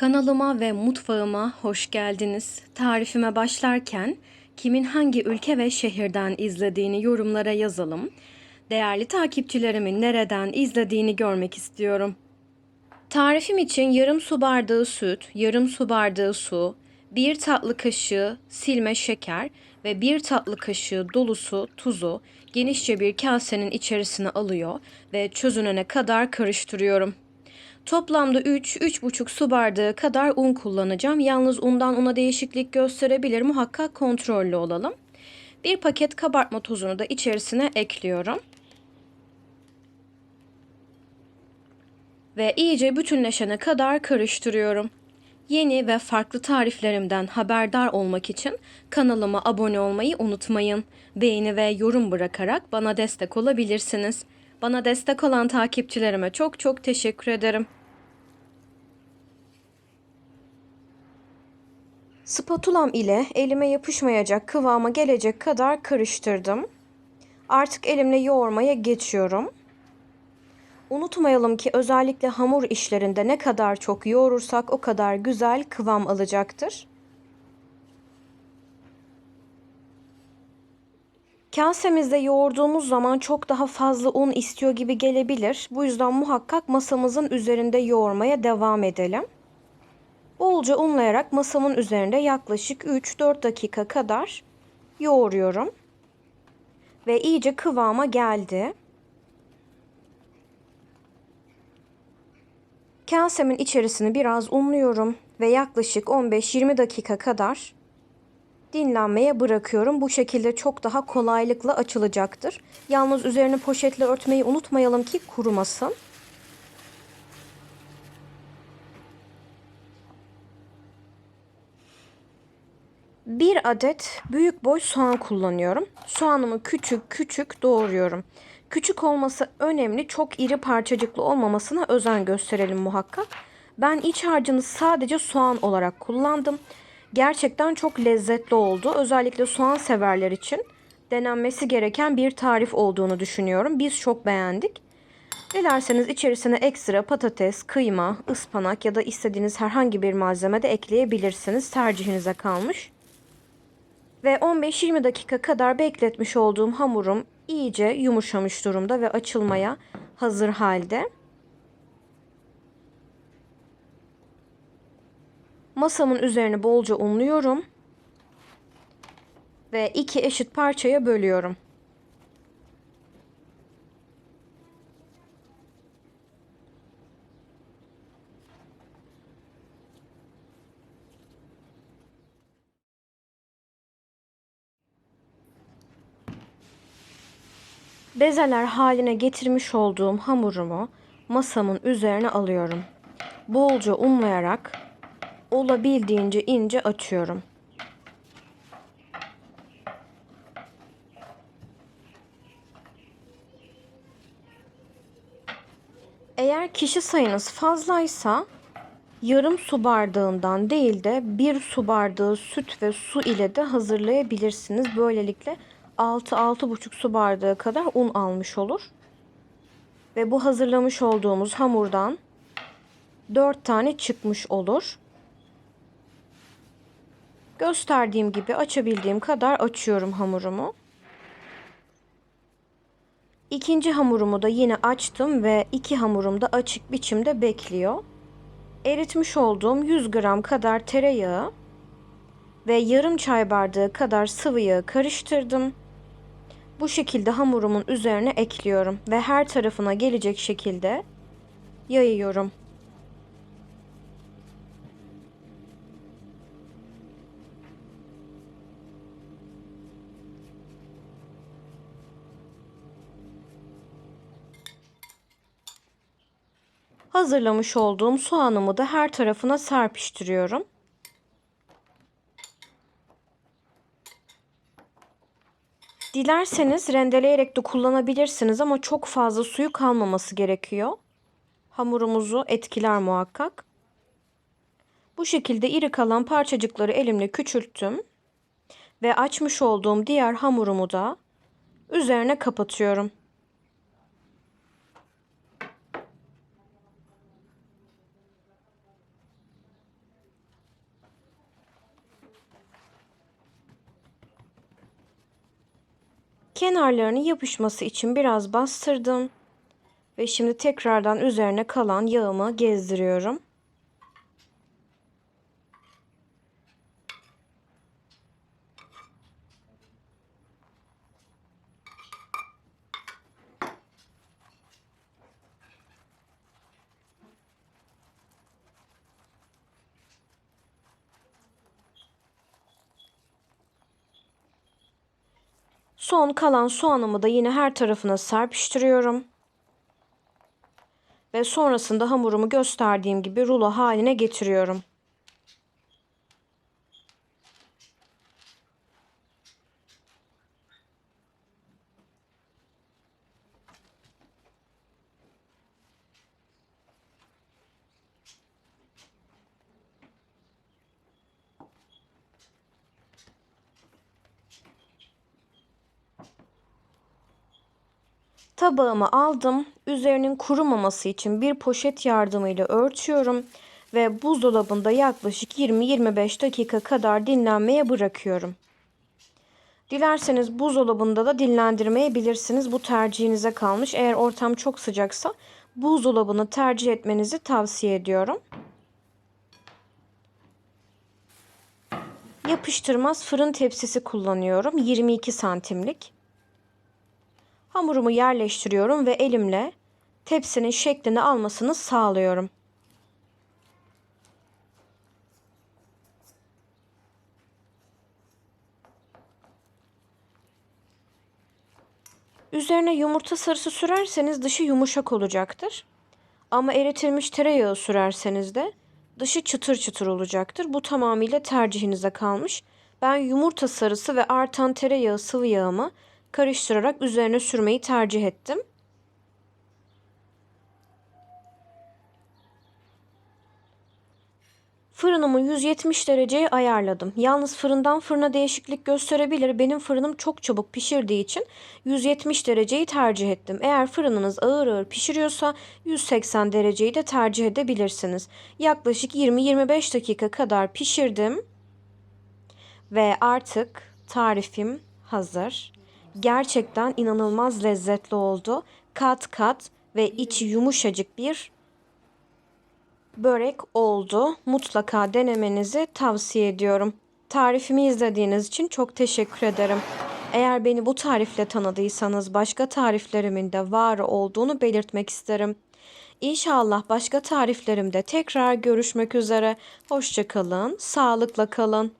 Kanalıma ve mutfağıma hoş geldiniz. Tarifime başlarken kimin hangi ülke ve şehirden izlediğini yorumlara yazalım. Değerli takipçilerimin nereden izlediğini görmek istiyorum. Tarifim için yarım su bardağı süt, yarım su bardağı su, bir tatlı kaşığı silme şeker ve bir tatlı kaşığı dolusu tuzu genişçe bir kasenin içerisine alıyor ve çözünene kadar karıştırıyorum. Toplamda 3-3,5 su bardağı kadar un kullanacağım. Yalnız undan una değişiklik gösterebilir. Muhakkak kontrollü olalım. Bir paket kabartma tozunu da içerisine ekliyorum. Ve iyice bütünleşene kadar karıştırıyorum. Yeni ve farklı tariflerimden haberdar olmak için kanalıma abone olmayı unutmayın. Beğeni ve yorum bırakarak bana destek olabilirsiniz. Bana destek olan takipçilerime çok çok teşekkür ederim. Spatulam ile elime yapışmayacak kıvama gelecek kadar karıştırdım. Artık elimle yoğurmaya geçiyorum. Unutmayalım ki özellikle hamur işlerinde ne kadar çok yoğurursak o kadar güzel kıvam alacaktır. Kasemizde yoğurduğumuz zaman çok daha fazla un istiyor gibi gelebilir. Bu yüzden muhakkak masamızın üzerinde yoğurmaya devam edelim. Bolca unlayarak masamın üzerinde yaklaşık 3-4 dakika kadar yoğuruyorum. Ve iyice kıvama geldi. Kasemin içerisini biraz unluyorum ve yaklaşık 15-20 dakika kadar dinlenmeye bırakıyorum. Bu şekilde çok daha kolaylıkla açılacaktır. Yalnız üzerini poşetle örtmeyi unutmayalım ki kurumasın. Bir adet büyük boy soğan kullanıyorum. Soğanımı küçük küçük doğruyorum. Küçük olması önemli. Çok iri parçacıklı olmamasına özen gösterelim muhakkak. Ben iç harcını sadece soğan olarak kullandım. Gerçekten çok lezzetli oldu. Özellikle soğan severler için denenmesi gereken bir tarif olduğunu düşünüyorum. Biz çok beğendik. Dilerseniz içerisine ekstra patates, kıyma, ıspanak ya da istediğiniz herhangi bir malzeme de ekleyebilirsiniz. Tercihinize kalmış. Ve 15-20 dakika kadar bekletmiş olduğum hamurum iyice yumuşamış durumda ve açılmaya hazır halde. Masamın üzerini bolca unluyorum. Ve iki eşit parçaya bölüyorum. Bezeler haline getirmiş olduğum hamurumu masamın üzerine alıyorum. Bolca unlayarak olabildiğince ince açıyorum. Eğer kişi sayınız fazlaysa yarım su bardağından değil de bir su bardağı süt ve su ile de hazırlayabilirsiniz. Böylelikle 6-6,5 su bardağı kadar un almış olur. Ve bu hazırlamış olduğumuz hamurdan 4 tane çıkmış olur. Gösterdiğim gibi açabildiğim kadar açıyorum hamurumu. İkinci hamurumu da yine açtım ve iki hamurum da açık biçimde bekliyor. Eritmiş olduğum 100 gram kadar tereyağı ve yarım çay bardağı kadar sıvı yağı karıştırdım. Bu şekilde hamurumun üzerine ekliyorum ve her tarafına gelecek şekilde yayıyorum. Hazırlamış olduğum soğanımı da her tarafına serpiştiriyorum. Dilerseniz rendeleyerek de kullanabilirsiniz ama çok fazla suyu kalmaması gerekiyor. Hamurumuzu etkiler muhakkak. Bu şekilde iri kalan parçacıkları elimle küçülttüm. Ve açmış olduğum diğer hamurumu da üzerine kapatıyorum. Kenarlarını yapışması için biraz bastırdım. Ve şimdi tekrardan üzerine kalan yağımı gezdiriyorum. Son kalan soğanımı da yine her tarafına serpiştiriyorum. Ve sonrasında hamurumu gösterdiğim gibi rulo haline getiriyorum. Tabağımı aldım. Üzerinin kurumaması için bir poşet yardımıyla örtüyorum ve buzdolabında yaklaşık 20-25 dakika kadar dinlenmeye bırakıyorum. Dilerseniz buzdolabında da dinlendirmeyebilirsiniz. Bu tercihinize kalmış. Eğer ortam çok sıcaksa buzdolabını tercih etmenizi tavsiye ediyorum. Yapıştırmaz fırın tepsisi kullanıyorum. 22 santimlik. Hamurumu yerleştiriyorum ve elimle tepsinin şeklini almasını sağlıyorum. Üzerine yumurta sarısı sürerseniz dışı yumuşak olacaktır. Ama eritilmiş tereyağı sürerseniz de dışı çıtır çıtır olacaktır. Bu tamamıyla tercihinize kalmış. Ben yumurta sarısı ve artan tereyağı sıvı yağımı karıştırarak üzerine sürmeyi tercih ettim. Fırınımı 170 dereceye ayarladım. Yalnız fırından fırına değişiklik gösterebilir. Benim fırınım çok çabuk pişirdiği için 170 dereceyi tercih ettim. Eğer fırınınız ağır ağır pişiriyorsa 180 dereceyi de tercih edebilirsiniz. Yaklaşık 20-25 dakika kadar pişirdim. Ve artık tarifim hazır. Gerçekten inanılmaz lezzetli oldu. Kat kat ve içi yumuşacık bir börek oldu. Mutlaka denemenizi tavsiye ediyorum. Tarifimi izlediğiniz için çok teşekkür ederim. Eğer beni bu tarifle tanıdıysanız başka tariflerimin de var olduğunu belirtmek isterim. İnşallah başka tariflerimde tekrar görüşmek üzere. Hoşçakalın, sağlıkla kalın.